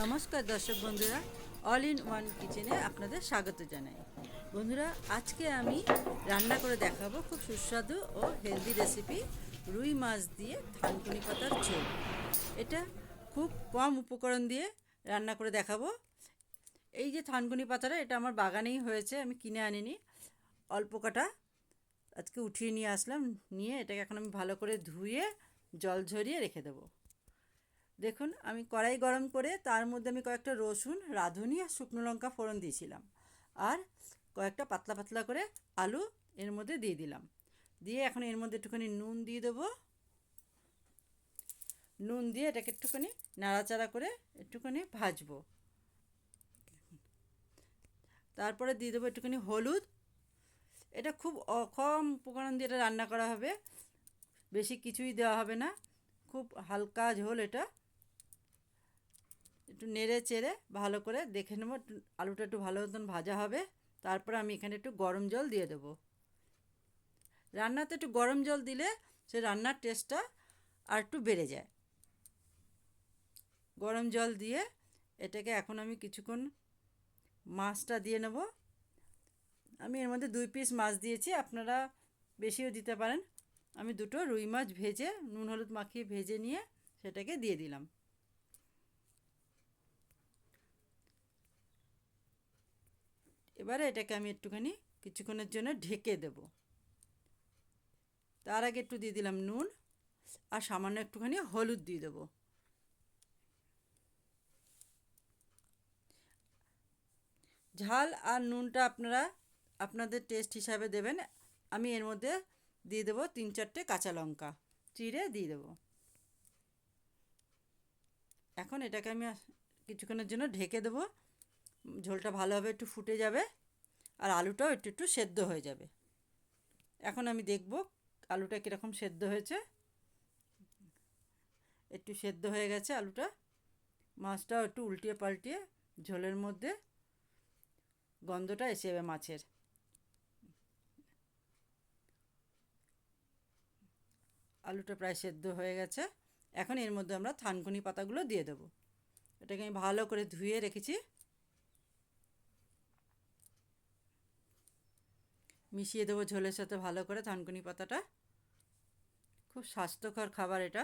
নমস্কার দর্শক বন্ধুরা অল ইন ওয়ান কিচেনে আপনাদের স্বাগত জানাই। বন্ধুরা, আজকে আমি রান্না করে দেখাবো খুব সুস্বাদু ও হেলদি রেসিপি রুই মাছ দিয়ে থানকুনি পাতার ঝোল। এটা খুব কম উপকরণ দিয়ে রান্না করে দেখাবো। এই যে থানকুনি পাতাটা, এটা আমার বাগানেই হয়েছে, আমি কিনে আনিনি। অল্প কাটা আজকে উঠিয়ে নিয়ে আসলাম, নিয়ে এটাকে এখন আমি ভালো করে ধুয়ে জল ঝরিয়ে রেখে দেবো। দেখুন, আমি কড়াই গরম করে তার মধ্যে আমি কয়েকটা রসুন, রাঁধুনি আর শুকনো লঙ্কা ফোড়ন দিয়েছিলাম। আর কয়েকটা পাতলা পাতলা করে আলু এর মধ্যে দিয়ে দিলাম। দিয়ে এখন এর মধ্যে একটুখানি নুন দিয়ে দেবো। নুন দিয়ে এটাকে একটুখানি নাড়াচাড়া করে একটুখানি ভাজবো। তারপরে দিয়ে দেবো একটুখানি হলুদ। এটা খুব কম উপকরণ দিয়ে এটা রান্না করা হবে। বেশি কিছুই দেওয়া হবে না। খুব হালকা ঝোল এটা। একটু নেড়ে চেড়ে ভালো করে দেখে নেব। আলুটা একটু ভালো মতন ভাজা হবে। তারপর আমি এখানে একটু গরম জল দিয়ে দেবো। রান্নাতে একটু গরম জল দিলে সে রান্নার টেস্টটা আর একটু বেড়ে যায়। গরম জল দিয়ে এটাকে এখন আমি কিছুক্ষণ মাছটা দিয়ে নেব। আমি এর মধ্যে দুই পিস মাছ দিয়েছি, আপনারা বেশিও দিতে পারেন। আমি দুটো রুই মাছ ভেজে, নুন হলুদ মাখিয়ে ভেজে নিয়ে সেটাকে দিয়ে দিলাম। এবারে এটাকে আমি একটুখানি কিছুক্ষণের জন্য ঢেকে দেব। তার আগে একটু দিয়ে দিলাম নুন আর সামান্য একটুখানি হলুদ দিয়ে দেবো। ঝাল আর নুনটা আপনারা আপনাদের টেস্ট হিসাবে দেবেন। আমি এর মধ্যে দিয়ে দেবো তিন চারটে কাঁচা লঙ্কা, চিড়ে দিয়ে দেবো। এখন এটাকে আমি কিছুক্ষণের জন্য ঢেকে দেবো। ঝোলটা ভালোভাবে একটু ফুটে যাবে আর আলুটাও একটু একটু সেদ্ধ হয়ে যাবে। এখন আমি দেখব আলুটা কীরকম সেদ্ধ হয়েছে। একটু সেদ্ধ হয়ে গেছে আলুটা। মাছটাও একটু উল্টিয়ে পাল্টিয়ে ঝোলের মধ্যে গন্ধটা এসে যাবে মাছের। আলুটা প্রায় সেদ্ধ হয়ে গেছে। এখন এর মধ্যে আমরা থানকুনি পাতাগুলো দিয়ে দেবো। এটাকে আমি ভালো করে ধুয়ে রেখেছি। মিশিয়ে দেবো ঝোলের সাথে ভালো করে থানকুনি পাতাটা। খুব স্বাস্থ্যকর খাবার এটা।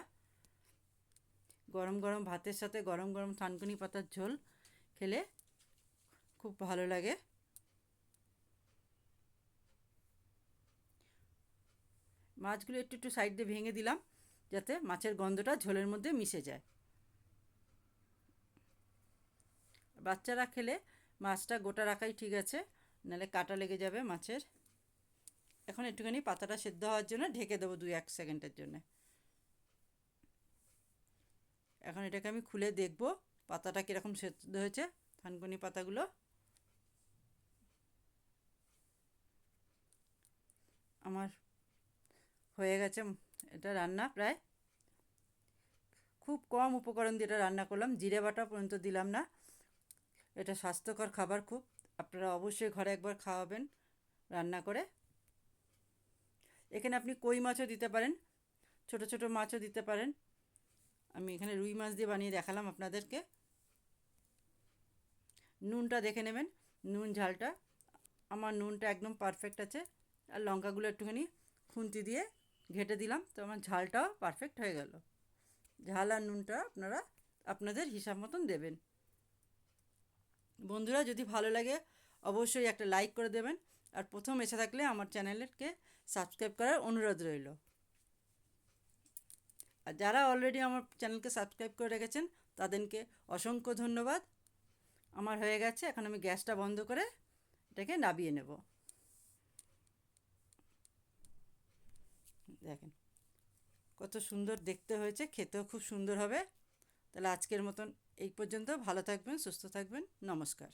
গরম গরম ভাতের সাথে গরম গরম থানকুনি পাতার ঝোল খেলে খুব ভালো লাগে। মাছগুলো একটু একটু সাইড দিয়ে ভেঙে দিলাম যাতে মাছের গন্ধটা ঝোলের মধ্যে মিশে যায়। বাচ্চারা খেলে মাছটা গোটা রাখাই ঠিক আছে, নাহলে কাটা লেগে যাবে মাছের। এখন একটুখানি পাতাটা সেদ্ধ হওয়ার জন্য ঢেকে দেবো দুই এক সেকেন্ডের জন্য। এখন এটাকে আমি খুলে দেখব পাতাটা কীরকম সেদ্ধ হয়েছে, থানকুনি পাতাগুলো। আমার হয়ে গেছে এটা রান্না প্রায়। খুব কম উপকরণ দিয়ে এটা রান্না করলাম, জিরে বাটা পর্যন্ত দিলাম না। এটা স্বাস্থ্যকর খাবার খুব, আপনারা অবশ্যই ঘরে একবার খাওয়াবেন রান্না করে। এখানে আপনি কই মাছও দিতে পারেন, ছোট ছোট মাছও দিতে পারেন। আমি এখানে রুই মাছ দিয়ে বানিয়ে দেখালাম আপনাদেরকে। নুনটা দেখে নেবেন, নুন ঝালটা। আমার নুনটা একদম পারফেক্ট আছে। আর লঙ্কাগুলো একটুখানি খুন্তি দিয়ে ঘেটে দিলাম, তো আমার ঝালটাও পারফেক্ট হয়ে গেল। ঝাল আর নুনটা আপনারা আপনাদের হিসাব মতন দেবেন। বন্ধুরা, যদি ভালো লাগে, অবশ্যই একটা লাইক করে দেবেন। আর প্রথম এসে থাকলে আমার চ্যানেলকে সাবস্ক্রাইব করার অনুরোধ রইল। আর যারা অলরেডি আমার চ্যানেলকে সাবস্ক্রাইব করে রেখেছেন, তাদেরকে অসংখ্য ধন্যবাদ। আমার হয়ে গেছে, এখন আমি গ্যাসটা বন্ধ করে এটাকে নাবিয়ে নেব। দেখেন, কত সুন্দর দেখতে হয়েছে, খেতেও খুব সুন্দর হবে। তাহলে আজকের মতন এই পর্যন্ত। ভালো থাকবেন, সুস্থ থাকবেন। নমস্কার।